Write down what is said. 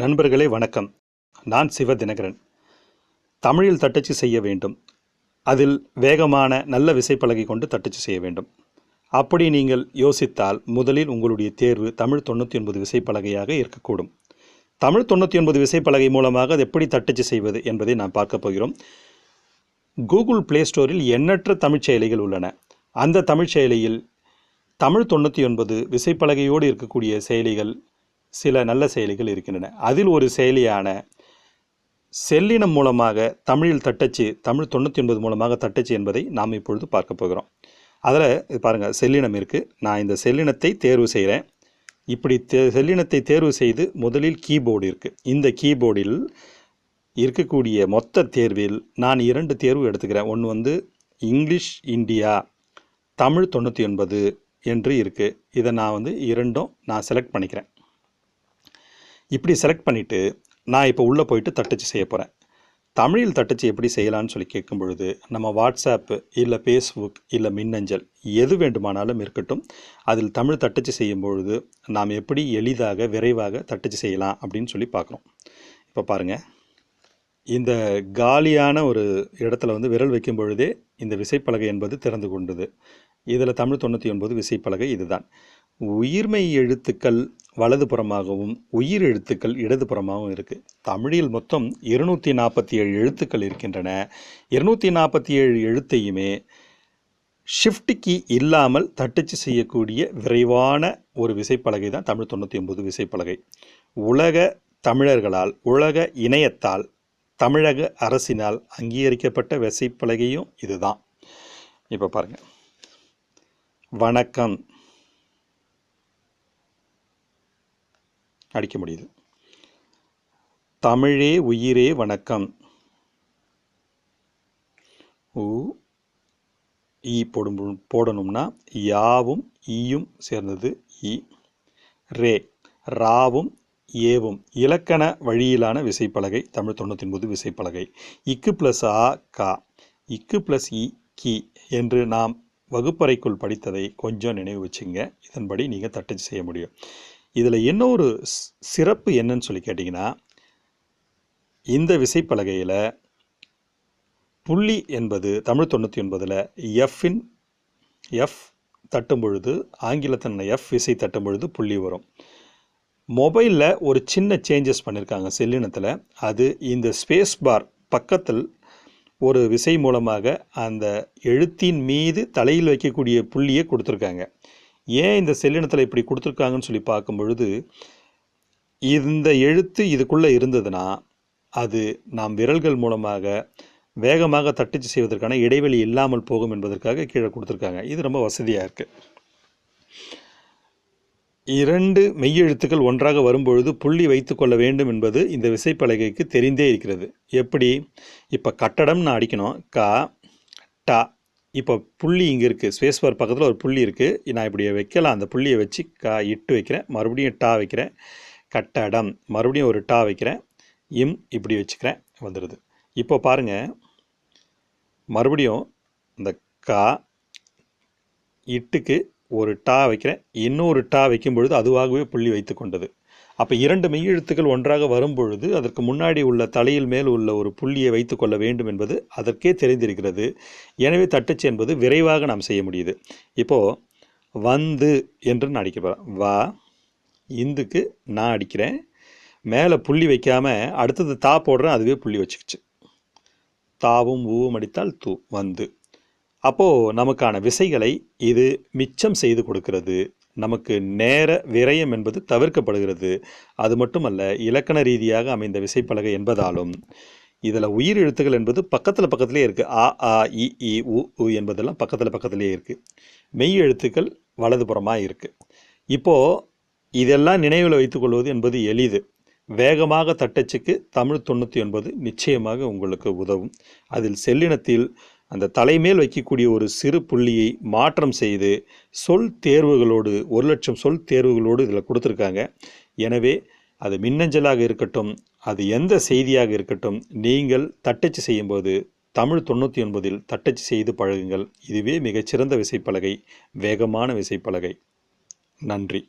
நண்பர்களே வணக்கம். நான் சிவ தினகரன் தமிழில் தட்டச்சு செய்ய வேண்டும். அதில் வேகமான நல்ல விசைப்பலகை கொண்டு தட்டச்சு செய்ய வேண்டும். அப்படி நீங்கள் யோசித்தால் முதலில் உங்களுடைய தேர்வு தமிழ் தொண்ணூற்றி ஒன்பது விசைப்பலகையாக இருக்கக்கூடும். தமிழ் தொண்ணூற்றி ஒன்பது விசைப்பலகை மூலமாக அது எப்படி தட்டச்சு செய்வது என்பதை நாம் பார்க்க போகிறோம். கூகுள் ப்ளே ஸ்டோரில் எண்ணற்ற தமிழ்ச் செயலிகள் உள்ளன. அந்த தமிழ் செயலியில் தமிழ் தொண்ணூற்றி ஒன்பது விசைப்பலகையோடு இருக்கக்கூடிய செயலிகள் சில நல்ல செயலிகள் இருக்கின்றன. அதில் ஒரு செயலியான செல்லினம் மூலமாக தமிழில் தட்டச்சு தமிழ் தொண்ணூற்றி ஒன்பது மூலமாக தட்டச்சு என்பதை நாம் இப்பொழுது பார்க்க போகிறோம். அதில் பாருங்கள் செல்லினம் இருக்குது நான் இந்த செல்லினத்தை தேர்வு செய்கிறேன். இப்படி தே செல்லினத்தை தேர்வு செய்து முதலில் கீபோர்டு இருக்குது இந்த கீபோர்டில் இருக்கக்கூடிய மொத்த தேர்வில் நான் இரண்டு தேர்வு எடுத்துக்கிறேன். ஒன்று வந்து இங்கிலீஷ் இந்தியா தமிழ் தொண்ணூற்றி ஒன்பது என்று இருக்குது இதை நான் வந்து இரண்டும் நான் செலக்ட் பண்ணிக்கிறேன். இப்படி செலக்ட் பண்ணிவிட்டு நான் இப்போ உள்ளே போயிட்டு தட்டச்சு செய்ய போகிறேன் தமிழில் தட்டச்சு எப்படி செய்யலான்னு சொல்லி கேட்கும் பொழுது நம்ம வாட்ஸ்அப்பு இல்லை ஃபேஸ்புக் இல்லை மின்னஞ்சல் எது வேண்டுமானாலும் இருக்கட்டும் அதில் தமிழ் தட்டச்சு செய்யும் பொழுது நாம் எப்படி எளிதாக விரைவாக தட்டச்சு செய்யலாம் அப்படின்னு சொல்லி பார்க்குறோம். இப்போ பாருங்கள் இந்த காலியான ஒரு இடத்துல வந்து விரல் வைக்கும் பொழுதே இந்த விசைப்பலகை என்பது திறந்து கொண்டது. இதில் தமிழ் தொண்ணூற்றி ஒன்பது விசைப்பலகை இதுதான். உயிர்மை எழுத்துக்கள் வலதுபுறமாகவும் உயிர் எழுத்துக்கள் இடதுபுறமாகவும் இருக்குது தமிழில் மொத்தம் இருநூற்றி நாற்பத்தி ஏழு எழுத்துக்கள் இருக்கின்றன. இருநூற்றி நாற்பத்தி ஏழு எழுத்தையுமே ஷிஃப்ட் கீ இல்லாமல் தட்டச்சு செய்யக்கூடிய விரைவான ஒரு விசைப்பலகை தான் தமிழ் தொண்ணூற்றி ஒன்பது விசைப்பலகை. உலக தமிழர்களால் உலக இணையத்தால் தமிழக அரசினால் அங்கீகரிக்கப்பட்ட விசைப்பலகையும் இதுதான். இப்போ பாருங்கள் வணக்கம். அடிக்க முடியுது. தமிழே உயிரே வணக்கம். உ ஈ போடும் போடணும்னா யாவும் ஈயும் சேர்ந்தது இ ரே ராவும் ஏவும் இலக்கண வழியிலான விசைப்பலகை தமிழ் தொண்ணூற்றி ஒன்பது விசைப்பலகை. இக்கு ப்ளஸ் ஆ கா. இக்கு ப்ளஸ் இ கி என்று நாம் வகுப்பறைக்குள் படித்ததை கொஞ்சம் நினைவு வச்சுங்க. இதன்படி நீங்கள் தட்டச்சு செய்ய முடியும். இதில் இன்னொரு சிறப்பு என்னன்னு சொல்லி கேட்டிங்கன்னா இந்த விசைப்பலகையில் புள்ளி என்பது தமிழ் தொண்ணூற்றி ஒன்பதில் எஃப்பின் எஃப் தட்டும் பொழுது ஆங்கிலத்தின் எஃப் விசை தட்டும் பொழுது புள்ளி வரும். மொபைலில் ஒரு சின்ன சேஞ்சஸ் பண்ணியிருக்காங்க செல்லினத்தில். அது இந்த ஸ்பேஸ் பார் பக்கத்தில் ஒரு விசை மூலமாக அந்த எழுத்தின் மீது தலையில் வைக்கக்கூடிய புள்ளியை கொடுத்துருக்காங்க. ஏன் இந்த செல்லினத்தில் இப்படி கொடுத்துருக்காங்கன்னு சொல்லி பார்க்கும் பொழுது இந்த எழுத்து இதுக்குள்ளே இருந்ததுன்னா அது நாம் விரல்கள் மூலமாக வேகமாக தட்டிச்சு செய்வதற்கான இடைவெளி இல்லாமல் போகும் என்பதற்காக கீழே கொடுத்துருக்காங்க. இது ரொம்ப வசதியாக இருக்குது இரண்டு மெய்யெழுத்துக்கள் ஒன்றாக வரும்பொழுது புள்ளி வைத்துக்கொள்ள வேண்டும் என்பது இந்த விசைப்பலகைக்கு தெரிந்தே இருக்கிறது. எப்படி? இப்போ கட்டடம்னு நான் அடிக்கணும். க ட இப்போ புள்ளி இங்கே இருக்குது ஸ்பேஸ் பார் பக்கத்தில் ஒரு புள்ளி இருக்குது நான் இப்படி வைக்கலாம். அந்த புள்ளியை வச்சு கா இட்டு வைக்கிறேன். மறுபடியும் டா வைக்கிறேன். கட்டடம். மறுபடியும் ஒரு டா வைக்கிறேன். இம் இப்படி வச்சுக்கிறேன். வந்துடுது இப்போ பாருங்கள் மறுபடியும் இந்த கா இட்டுக்கு ஒரு டா வைக்கிறேன். இன்னொரு டா வைக்கும் பொழுது அதுவாகவே புள்ளி வைத்து கொண்டது. அப்போ இரண்டு மெய்யெழுத்துக்கள் ஒன்றாக வரும்பொழுது அதற்கு முன்னாடி உள்ள தலையில் மேல் உள்ள ஒரு புள்ளியை வைத்துக்கொள்ள வேண்டும் என்பது அதற்கே தெரிந்திருக்கிறது. எனவே தட்டச்சு என்பது விரைவாக நாம் செய்ய முடியுது. இப்போது வந்து என்று நான் அடிக்க போகிறேன் வா இந்துக்கு நான் அடிக்கிறேன். மேலே புள்ளி வைக்காமல் அடுத்தது தா போடுறேன் அதுவே புள்ளி வச்சுக்கிச்சு. தாவும் ஊவும் அடித்தால் தூ வந்து. அப்போது நமக்கான விசைகளை இது மிச்சம் செய்து கொடுக்கிறது. நமக்கு நேர விரயம் என்பது தவிர்க்கப்படுகிறது. அது மட்டுமல்ல இலக்கண ரீதியாக அமைந்த விசைப்பலகை என்பதாலும் இதில் உயிர் எழுத்துக்கள் என்பது பக்கத்தில் பக்கத்திலே இருக்குது ஆ ஆ இ இ உ உ என்பதெல்லாம் பக்கத்தில் பக்கத்திலே இருக்குது மெய் எழுத்துக்கள் வலதுபுறமாக இருக்குது இப்போது இதெல்லாம் நினைவில் வைத்துக்கொள்வது என்பது எளிது. வேகமாக தட்டச்சுக்கு தமிழ் தொண்ணூற்றி ஒன்பது நிச்சயமாக உங்களுக்கு உதவும். அதில் செல்லினத்தில் அந்த தலைமேல் வைக்கக்கூடிய ஒரு சிறு புள்ளியை மாற்றம் செய்து சொல் தேர்வுகளோடு ஒரு லட்சம் சொல் தேர்வுகளோடு இதில் கொடுத்துருக்காங்க. எனவே அது மின்னஞ்சலாக இருக்கட்டும் அது எந்த செய்தியாக இருக்கட்டும் நீங்கள் தட்டச்சு செய்யும்போது தமிழ் தொண்ணூற்றி ஒன்பதில் தட்டச்சு செய்து பழகுங்கள். இதுவே மிகச்சிறந்த விசைப்பலகை வேகமான விசைப்பலகை. நன்றி.